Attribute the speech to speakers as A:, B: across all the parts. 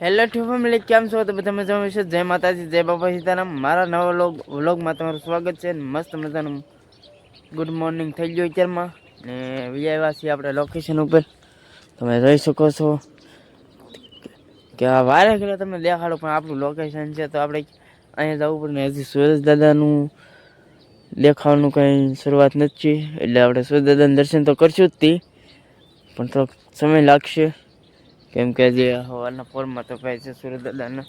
A: Hello two family કેમ છો? તો બધા મજામાં છે? જય માતાજી, જય બાબા સીતારામ. મારા નવા વ્લોગ, વ્લોગમાં તમારું સ્વાગત છે મસ્ત મજાનું ગુડ મોર્નિંગ થઈ ગયું અત્યારમાં. ને વિજયવા છીએ આપણે લોકેશન ઉપર. તમે જોઈ શકો છો કે આ વારે ઘરે તમને દેખાડો, પણ આપણું લોકેશન છે તો આપણે અહીંયા જવું પડે ને હજી સુરેશ દાદાનું દેખાવાનું કંઈ શરૂઆત નથી. એટલે આપણે સુરેશ દાદાનું દર્શન તો કરશું જ તે, પણ થોડોક સમય લાગશે. કેમ કે જે હવારના પોરમાં તો ભાઈ છે સુરત દાદાને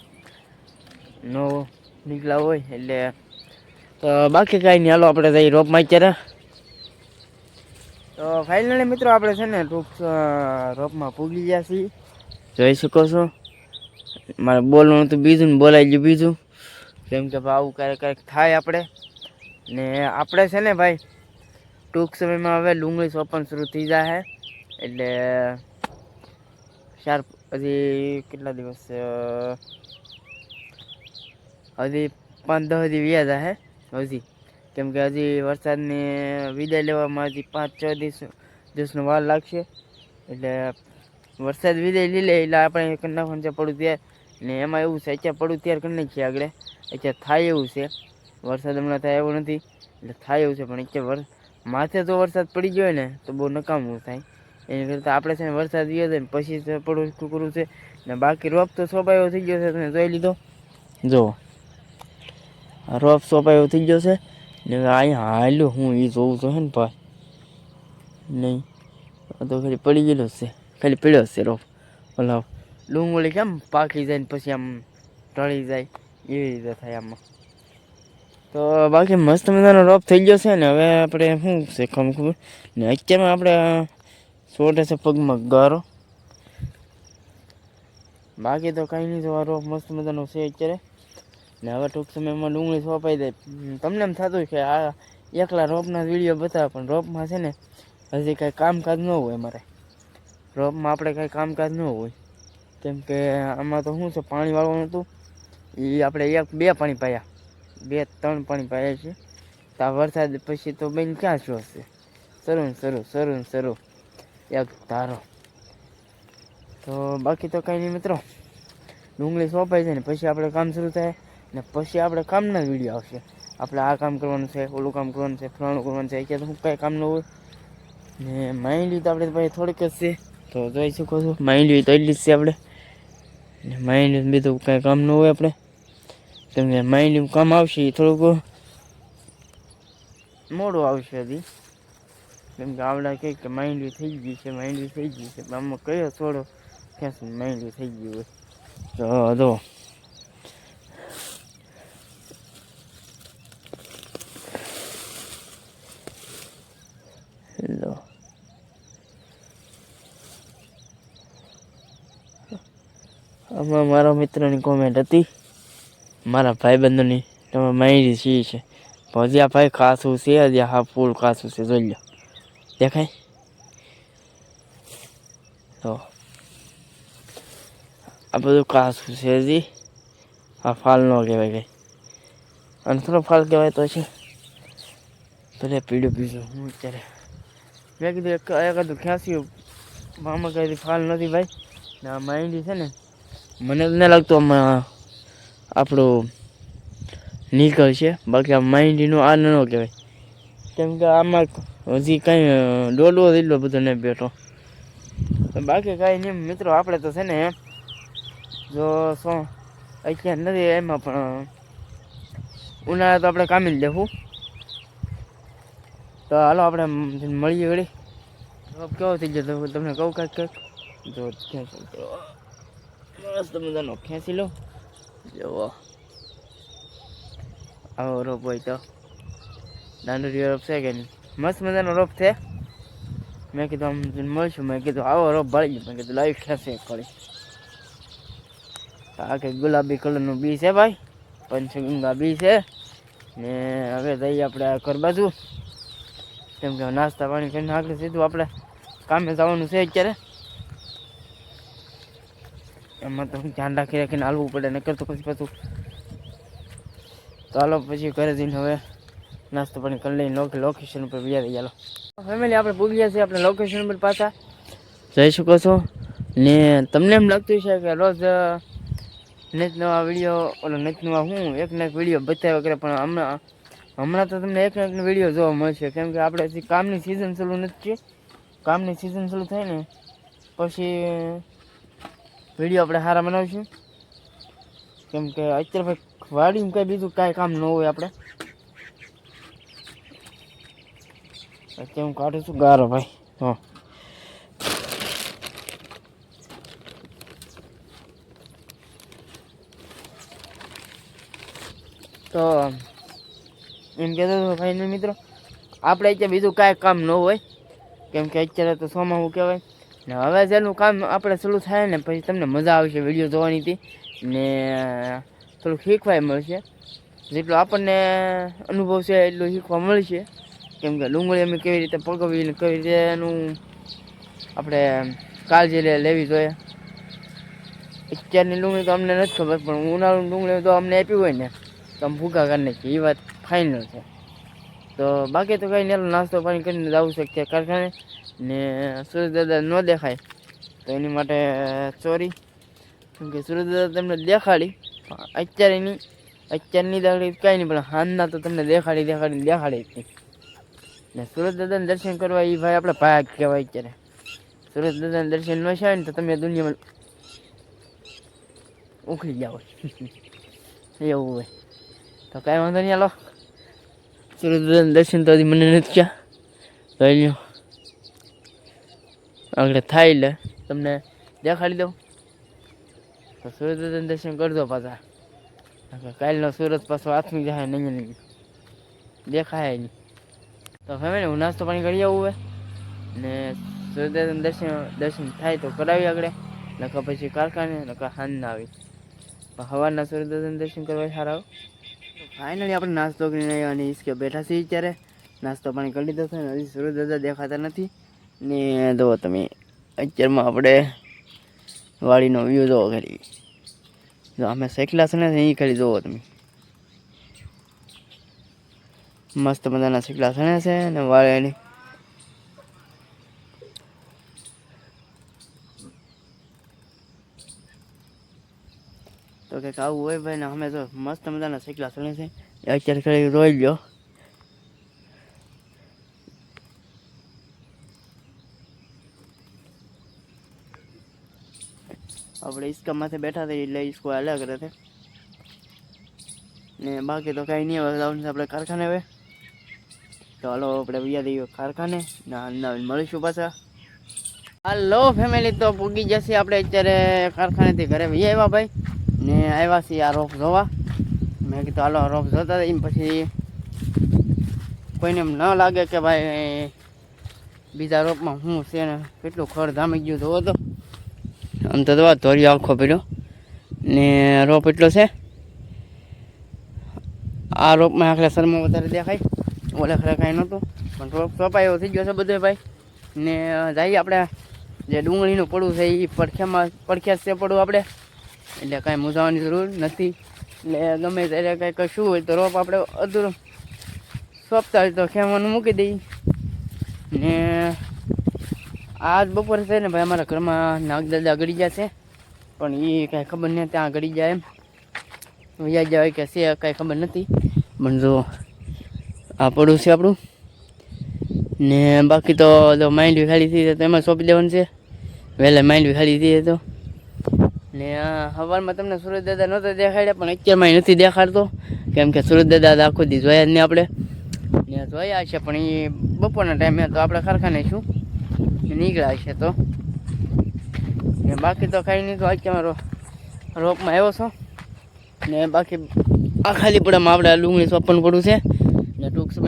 A: નો નીકળ્યા હોય એટલે તો બાકી કાંઈ નહીં, હાલો આપણે જઈ રોપમાં અત્યારે. તો ફાઇનલી મિત્રો આપણે છે ને ટૂંક રોપમાં પૂગી ગયા છીએ. જોઈ શકો છો. મારે બોલવાનું તો બીજું ને બોલાઈ ગયું બીજું. કેમ કે ભાઈ આવું ક્યારેક ક્યારેક થાય આપણે. ને આપણે છે ને ભાઈ ટૂંક સમયમાં હવે ડુંગળી સોપન શરૂ થઈ જાય એટલે ચાર હજી કેટલા દિવસ હજી પાંચ દસ હજી વ્યાજ હે, હજી. કેમ કે હજી વરસાદની વિદાય લેવામાં હજી પાંચ, છ દિવસ, દિવસનો વાર લાગશે. એટલે વરસાદ વિદાય લઈ લે, એટલે આપણે કંડા નાખવાનું પડું ત્યારે. ને એમાં એવું છે, અત્યારે પડું ત્યારે કરી નાખીએ આગળ. અત્યારે થાય એવું છે. વરસાદ હમણાં થાય એવું નથી. એટલે થાય એવું છે, પણ અત્યારે માથે તો વરસાદ પડી ગયો ને, તો બહુ નકામું થાય. એની કરતાં આપણે છે ને વરસાદ વ્યો છે ને પછી તો પડવું કરવું છે. ને બાકી રોપ તો સોપાયો થઈ ગયો છે, તમે જોઈ લીધો. જુઓ રોપ સોપાયો થઈ ગયો છે. ને અહીંયા હાલ્યો હું એ જોઉં તો હે ને ભાઈ. નહીં તો ખાલી પડી ગયેલો છે. ખાલી પડ્યો છે રોપ. ઓલા ડુંગળી કેમ પાકી જાય ને પછી આમ ટળી જાય, એવી રીતે થાય આમાં. તો બાકી મસ્ત મજાનો રોપ થઈ ગયો છે ને, હવે આપણે શું છે ખબર? ને અત્યારમાં આપણે સોટે છે પગમાં ગારો. બાકી તો કાંઈ નહીં આ રોપ મસ્ત મજાનો છે અત્યારે. ને હવે ટૂંક સમયમાં ડુંગળી સોંપાઈ જાય તમને એમ થતું કે આ એકલા રોપના વીડિયો બતાવે, પણ રોપમાં છે ને હજી કાંઈ કામકાજ ન હોય અમારે. રોપમાં આપણે કાંઈ કામકાજ ન હોય. કેમ કે આમાં તો શું છે, પાણી વાળવાનું હતું. એ આપણે એક, બે પાણી પાયા. બે, ત્રણ પાણી પાયા છે. તો આ વરસાદ પછી તો બેન ક્યાં શું હશે? સરું સરું સરું સરું એક ધારો તો બાકી તો કંઈ નહીં મિત્રો. ડુંગળી સોંપાઈ જાય ને પછી આપણે કામ શરૂ થાય ને પછી આપણે કામના વીડિયો આવશે. આપણે આ કામ કરવાનું છે, ઓલું કામ કરવાનું છે, ફલાણું કરવાનું છે. અત્યારે હું કાંઈ કામ ન હોય. ને માઇન્ડલી તો આપણે ભાઈ થોડીક જ છે. તો જોઈ શકો છો માઇન્ડલી તો એટલી જ છે આપણે. ને માઇન્ડ બીજું કાંઈ કામ ન હોય આપણે. તમને માઇન્ડ કામ આવશે એ થોડુંક મોડું આવશે હજી. કેમ કે આવડા કહે કે માઇન્ડ થઈ ગઈ છે માઇન્ડ થઈ ગઈ છે. પણ આમાં કયો છોડો ક્યાં સુધી માઇન્ડ થઈ ગયું હોય. તો જો. લો. આમાં મારા મિત્રની કોમેન્ટ હતી. મારા ભાઈબંધોની. તમે માહિતી સી છે. પણ હજી આ ભાઈ કાસું છે હજી હા, ફૂલ કાસું છે. જોઈ લો દેખાય? તો આ બધું કાસું છે હજી આ ફાલ ન કહેવાય કંઈ. થોડો ફાલ કહેવાય તો છે. ભલે પીળું પીળું હું અત્યારે. મેં કીધું એક એકાદું ખ્યાસી મામા કહે ફાલ નથી ભાઈ. ને આ માઇન્ડી છે ને, મને જ ન લાગતું આમાં આપણું નીકળશે બાકી આ માઇન્ડીનું આ ન કહેવાય. કેમ કે આમાં હજી કાંઈ ડોલવો એટલો બધો નહીં બેઠો. બાકી કાંઈ નહીં, મિત્રો, આપણે તો છે ને, જો શું, અત્યારે નથી એમાં પણ ઉનાળા તો આપણે કામી જ લેવું તો હાલો, આપણે મળીએ વળી. કેવો થઈ ગયો તો તમને કહું કાંઈક, કંઈક? જો મસ્ત મજાનો. ખેંચી લો. જુઓ આવો રોપ હોય તો. દાંડુરી રોપ છે કે નહીં? મસ્ત મજાનો રોપ છે. મેં કીધું આમ મળશું. મેં કીધું આવો રોપ ભળી મેં કીધું ખેંચે એક ફરી આ કંઈક ગુલાબી કલરનું બી છે ભાઈ. પંચગંગા બી છે. ને હવે જઈએ આપણે આ ઘર બાજુ. કેમ કે નાસ્તા પાણી કરીને આગળ સીધું આપણે કામે જવાનું છે અત્યારે. એમાં તો ધ્યાન રાખી રાખીને હાલવું પડે, નકર તો પછી પાછું ચાલો, પછી ઘરે જઈને હવે નાસ્તો પાણી કરી લઈને લોક લોકેશન ઉપર બીજા થઈ ચાલો ફેમિલી આપણે પૂગ્યા ગયા છીએ આપણે લોકેશન ઉપર પાછા જઈ શકો છો. ને તમને એમ લાગતું છે કે રોજ અ, નવા વીડિયો ઓલો નેટ નવા હું એક ને એક વીડિયો બતાવ્યા કરે પણ હમણાં હમણાં તો તમને એક ને એક વીડિયો જોવા મળશે. કેમ કે આપણે હજી કામની સિઝન ચાલુ નથી કામની સિઝન ચાલુ થાય ને પછી વીડિયો આપણે સારા બનાવીશું. કેમ કે અત્યારે વાડીમાં કંઈ બીજું કાંઈ કામ ન હોય આપણે. અત્યારે હું કાઢું છું. ગારો ભાઈ. હા. તો, એમ કહેતો હતો ફાઇનલ મિત્રો, આપણે અત્યારે બીજું કાંઈ કામ ન હોય. કેમ કે અત્યારે તો સોમાં હું કહેવાય? ને હવે જેનું કામ આપણે ચાલુ થાય ને પછી તમને મજા આવશે વીડિયો જોવાની હતી ને થોડું શીખવાય મળશે. જેટલો આપણને અનુભવ છે એટલું શીખવા મળશે. કેમ કે ડુંગળી અમે કેવી રીતે પકવવી ને કેવી રીતે એનું આપણે કાળજી લેવી જોઈએ. અત્યારની ડુંગળી તો અમને નથી ખબર, પણ ઉનાળુની ડુંગળી તો અમને આપી હોય ને, તો અમે ભૂખા કરી નાખીએ એ વાત ફાઇનલ છે. તો બાકી તો કંઈ નહીં નાસ્તો પાણી કરીને જવું શકીએ કારખાને. ને સુરજ દાદા ન દેખાય, તો એની માટે ચોરી કેમ કે સુરજ દાદા તમને દેખાડી અત્યારેની અત્યારની દાડી કાંઈ નહીં, પણ હાલના તો તમને દેખાડી દેખાડી દેખાડી નહીં. ને સુરત દાદાને દર્શન કરવા એ ભાઈ આપણે ભાગ કહેવાય અત્યારે. સુરત દાદાને દર્શન ન થાય ને તો તમે દુનિયામાં ઉખડી જાઓ એવું હોય. તો કાંઈ વાંધો નહીં, હાલો. સુરત દાદાને દર્શન તો મને નથી ક્યાં લઈ આગળ થાય એટલે તમને દેખાડી દઉં. તો સુરત દાદાને દર્શન કરજો પાછા. કાલનો સુરત પાછો આથમી જાય નહીં નહીં. દેખાય નહીં. તો ફેમિલી હું નાસ્તો પાણી કરી આવું હવે. ને સૂર્યદાદાના દર્શન દર્શન થાય તો કરાવી આગળ. નકા પછી કારખાને નકા ના આવી. સવારના સૂર્યદાદાના દર્શન કરવા સારા ફાઇનલી આપણે નાસ્તો કરીને આવ્યા અને ઈસકે બેઠા છીએ ત્યારે નાસ્તો પાણી કરી લીધો છે, હજી સૂર્યદાદા દેખાતા નથી. ને જુઓ તમે, અત્યારમાં આપણે વાડીનો વ્યૂ જોવો કરી જો અમે શેકલા છે ને, એ ખાલી જોવો તમે. મસ્ત મજાના શીકલા સણે છે અને વાળેની તો કંઈક આવું હોય ભાઈ ને અમે તો મસ્ત મજાના શીકલા સણે છે. અત્યારે ખાલી રોઈ ગયો આપણે ઈસકા માથે બેઠા હતા એટલે ઈસકો અલગ રહે ને બાકી તો કાંઈ નહીં હવે આપણે કારખાને હવે. તો હાલો આપણે વૈયા દઈએ કારખાને મળીશું પાછા. હાલો ફેમિલી તો પૂગી જશે આપણે અત્યારે કારખાનેથી ઘરે. વૈયા આવ્યા ભાઈ ને આવ્યા છીએ આ રોપ જોવા. મેં કીધું હાલો રોપ જોતા એમ પછી કોઈને એમ ન લાગે કે ભાઈ બીજા રોપમાં હું છે ને કેટલું ખડ ધામી ગયું જોવો તો. આમ તો દવા ધોરી આખો પીડ્યો ને રોપ એટલો છે. આ રોપમાં આખલા શર્મા વધારે દેખાય. ઓલે ખરા કાંઈ નહોતું. પણ રોપ કપાયો થઈ ગયો છે બધો ભાઈ. ને જઈએ આપણે. જે ડુંગળીનું પડવું છે એ પડખ્યામાં, પડખ્યા છે પડવું આપણે. એટલે કાંઈ મૂંઝાવાની જરૂર નથી. એટલે ગમે ત્યારે કાંઈ કશું હોય તો રોપ આપણે અધૂરો સોંપતા હોય તો ખેવાનું મૂકી દઈએ. ને, આજ બપોરે છે ને ભાઈ અમારા ઘરમાં નાગદાદા ગળી ગયા છે. પણ એ કાંઈ ખબર નહીં ત્યાં ગળી જાય એમ. વ્યાજ જાય કે છે, કાંઈ ખબર નથી. પણ જો આ પડું છે આપણું. ને બાકી તો જો માઇન્ડ ખાલી થઈ તો એમાં સોંપી દેવાનું છે. વહેલા માઇન્ડ ખાલી થઈ તો. ને સવારમાં તમને સુરત દાદા નહોતા દેખાડ્યા, પણ અત્યારમાં નથી દેખાડતો. કેમ કે સુરત દાદા આખો દી જોયા જ નહીં આપણે. ને જોયા છે પણ એ બપોરના ટાઈમે તો આપણે કારખાને છું. નીકળ્યા છે તો. ને બાકી તો કાંઈ નહીં, તો અત્યારે રો રોપમાં આવ્યો છો. ને બાકી આ ખાલી પડામાં આપણે ડુંગળી સોંપવાનું પડવું છે.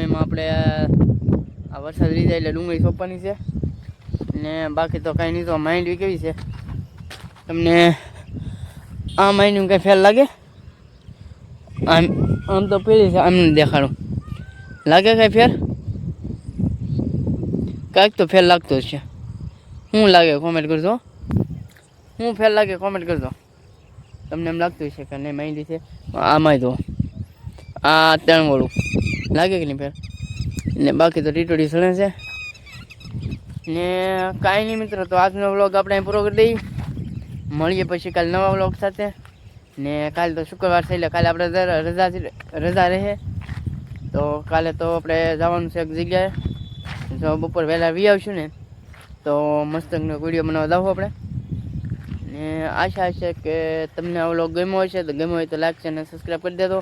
A: સમયમાં આપણે, આ વરસાદ લીધા એટલે ડુંગળી સોંપવાની છે. ને બાકી તો કાંઈ નહીં, તો માઇન્ડ કેવી છે? તમને આ માઇન્ડનું કાંઈ ફેલ લાગે? આમ આમ તો પેલી છે આમને દેખાડું. લાગે કાંઈ ફેર? કાંઈક તો ફેર લાગતો છે. શું લાગે કોમેન્ટ કરજો? શું ફેર લાગે કોમેન્ટ કરજો? તમને એમ લાગતું છે કે નહીં માઇન્ડ છે? આમાંય તો. આ ત્રણ વાળું. લાગે કે નહીં ફેર ને બાકી તો ટીટોડી સણે છે. ને કાંઈ નહીં મિત્રો, તો આજનો વ્લોગ આપણે પૂરો કરી દઈએ. મળીએ પછી કાલે નવા વ્લોગ સાથે. ને કાલે તો શુક્રવાર છે એટલે કાલે આપણે રજા રજા રહે. તો કાલે તો આપણે જવાનું છે એક જગ્યાએ. જો બપોર વહેલા વી આવશું ને, તો મસ્તકનો વીડિયો બનાવવા જાવ આપણે. ને આશા છે કે તમને આ વ્લોગ ગમ્યો હશે, તો ગમ્યો હોય તો લાઈક છે અને સબસ્ક્રાઈબ કરી દેજો.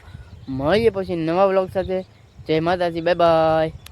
A: મળીએ પછી નવા વ્લોગ સાથે. જય માતાજી બાય બાય.